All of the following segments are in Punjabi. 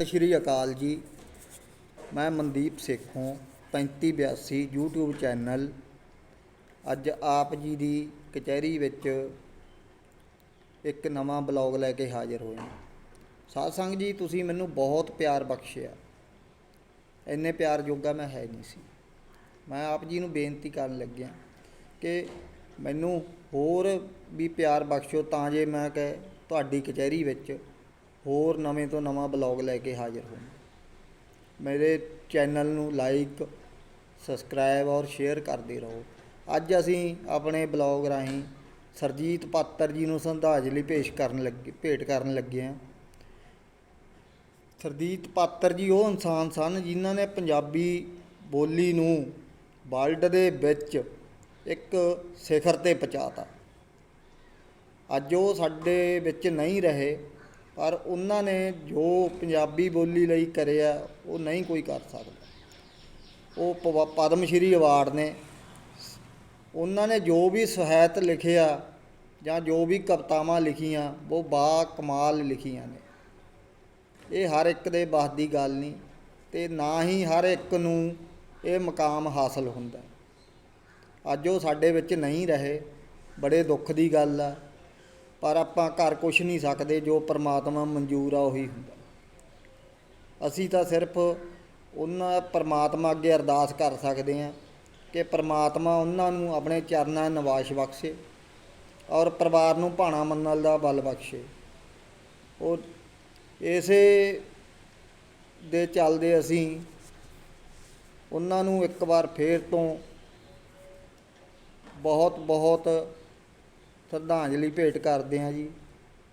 ਸਤਿ ਸ਼੍ਰੀ ਅਕਾਲ ਜੀ। ਮੈਂ ਮਨਦੀਪ ਸੇਖੋਂ 3582 YouTube ਚੈਨਲ। ਅੱਜ ਆਪ ਜੀ ਦੀ ਕਚਹਿਰੀ ਵਿੱਚ ਇੱਕ ਨਵਾਂ ਬਲੌਗ ਲੈ ਕੇ ਹਾਜ਼ਰ ਹੋਏ ਹਾਂ। ਸਾਧ ਸੰਗ ਜੀ, ਤੁਸੀਂ ਮੈਨੂੰ ਬਹੁਤ ਪਿਆਰ ਬਖਸ਼ਿਆ। ਇੰਨੇ ਪਿਆਰ ਜੋਗਾ ਮੈਂ ਹੈ ਨਹੀਂ ਸੀ। ਮੈਂ ਆਪ ਜੀ ਨੂੰ ਬੇਨਤੀ ਕਰਨ ਲੱਗਿਆ ਕਿ ਮੈਨੂੰ ਹੋਰ ਵੀ ਪਿਆਰ ਬਖਸ਼ੋ ਤਾਂ ਜੇ ਮੈਂ ਕਿ ਤੁਹਾਡੀ ਕਚਹਿਰੀ ਵਿੱਚ ਹੋਰ ਨਵੇਂ ਤੋਂ ਨਵਾਂ ਬਲੌਗ ਲੈ ਕੇ ਹਾਜ਼ਰ ਹੋਵਾਂ ਮੇਰੇ ਚੈਨਲ ਨੂੰ ਲਾਈਕ ਸਬਸਕ੍ਰਾਈਬ ਔਰ ਸ਼ੇਅਰ ਕਰਦੇ ਰਹੋ। ਅੱਜ ਅਸੀਂ ਆਪਣੇ ਬਲੌਗ ਰਾਹੀਂ ਸਰਜੀਤ ਪਾਤਰ ਜੀ ਨੂੰ ਸ਼ਰਧਾਂਜਲੀ ਪੇਸ਼ ਕਰਨ ਲੱਗੇ, ਭੇਟ ਕਰਨ ਲੱਗੇ ਹਾਂ। ਸਰਜੀਤ ਪਾਤਰ ਜੀ ਉਹ ਇਨਸਾਨ ਸਨ ਜਿਨ੍ਹਾਂ ਨੇ ਪੰਜਾਬੀ ਬੋਲੀ ਨੂੰ ਵਰਲਡ ਦੇ ਵਿੱਚ ਇੱਕ ਸਿਖਰ ਤੇ ਪਹੁੰਚਾਤਾ। ਅੱਜ ਉਹ ਸਾਡੇ ਵਿੱਚ ਨਹੀਂ ਰਹੇ। ਪਰ ਉਹਨਾਂ ਨੇ ਜੋ ਪੰਜਾਬੀ ਬੋਲੀ ਲਈ ਕਰਿਆ, ਉਹ ਨਹੀਂ ਕੋਈ ਕਰ ਸਕਦਾ। ਉਹ ਪਵ- ਪਦਮ ਸ਼੍ਰੀ ਅਵਾਰਡ ਨੇ। ਉਹਨਾਂ ਨੇ ਜੋ ਵੀ ਸਾਹਿਤ ਲਿਖਿਆ ਜਾਂ ਜੋ ਵੀ ਕਵਿਤਾਵਾਂ ਲਿਖੀਆਂ, ਉਹ ਬਾ ਕਮਾਲ ਲਿਖੀਆਂ ਨੇ। ਇਹ ਹਰ ਇੱਕ ਦੇ ਬਸ ਦੀ ਗੱਲ ਨਹੀਂ, ਤੇ ਨਾ ਹੀ ਹਰ ਇੱਕ ਨੂੰ ਇਹ ਮਕਾਮ ਹਾਸਲ ਹੁੰਦਾ। ਅੱਜ ਉਹ ਸਾਡੇ ਵਿੱਚ ਨਹੀਂ ਰਹੇ, ਬੜੇ ਦੁੱਖ ਦੀ ਗੱਲ ਆ। ਪਰ ਆਪਾਂ ਕਰ ਕੁਛ ਨਹੀਂ ਸਕਦੇ, ਜੋ ਪਰਮਾਤਮਾ ਮਨਜ਼ੂਰ ਆ ਉਹੀ ਹੁੰਦਾ। ਅਸੀਂ ਤਾਂ ਸਿਰਫ ਉਹਨਾਂ ਪਰਮਾਤਮਾ ਅੱਗੇ ਅਰਦਾਸ ਕਰ ਸਕਦੇ ਹਾਂ ਕਿ ਪਰਮਾਤਮਾ ਉਹਨਾਂ ਨੂੰ ਆਪਣੇ ਚਰਨਾਂ ਨਿਵਾਸ ਬਖਸ਼ੇ ਔਰ ਪਰਿਵਾਰ ਨੂੰ ਭਾਣਾ ਮੰਨਣ ਦਾ ਬਲ ਬਖਸ਼ੇ। ਉਹ ਇਸੇ ਦੇ ਚੱਲਦੇ ਅਸੀਂ ਉਹਨਾਂ ਨੂੰ ਇੱਕ ਵਾਰ ਫੇਰ ਤੋਂ ਬਹੁਤ ਬਹੁਤ ਸ਼ਰਧਾਂਜਲੀ ਭੇਟ ਕਰਦੇ ਹਾਂ ਜੀ।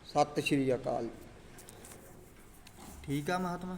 ਸਤਿ ਸ਼੍ਰੀ ਅਕਾਲ ਠੀਕ ਆ ਮਹਾਤਮਾ?